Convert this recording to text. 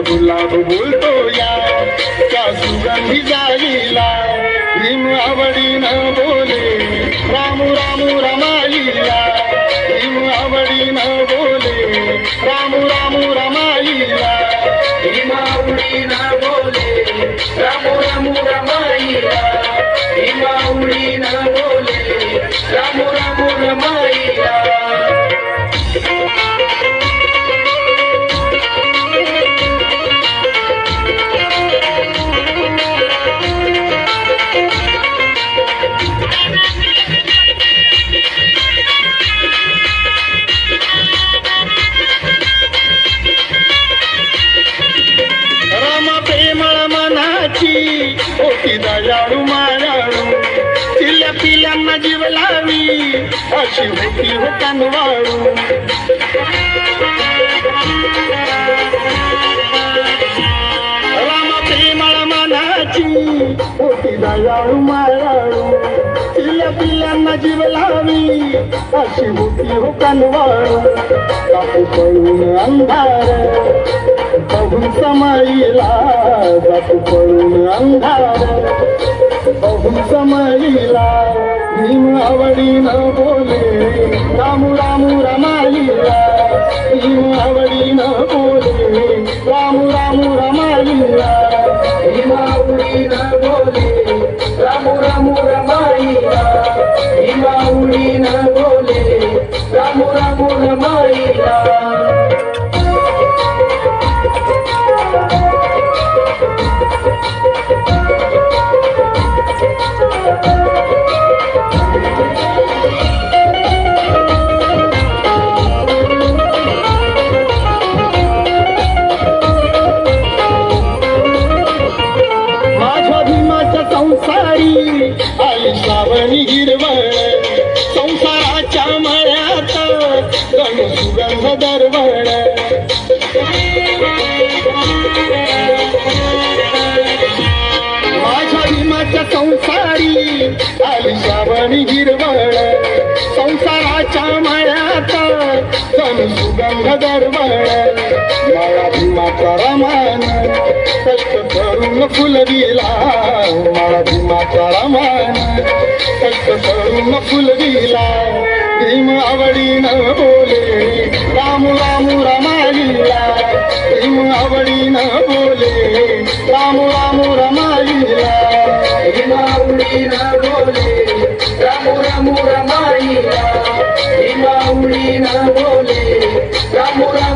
गुलाब बोलतो या. त्या सुगंधी जाईला आवडी न बोले. रामू रामू रमाईला भीम न बोले. रामू रामू रमा लाडू माराडू. मायाळू पिल्यांना जीव लावी. अशी होती हो कनवाळू रामा प्रेमळ मनाची होती दयाळू माराडू. या पिल्यांना जीव लावी अशी होती हो कनवाळू कापू पळून अंधार बघून समाईला जातो पळून अंधार बघून समाईला भीम आवडीनं बोले रामू रामू रमाईला भीम आवडीनं बोले रमाईला भीम आवडीनं साडी संसारी आली श्रावणी हिरवळ संसाराच्या मळ्यात गण सुगंध दरवळ. माया भीमाचा रमान कष्ट करून फुलविला माळा भीमाचा रमान कष्ट करून फुलविला भीम आवडीन बोले रामू रामू रमाईला भीम आवडीन बोले Ramu Marina Bole, Ramura Mura Marina, y Maulina Bole, Ramura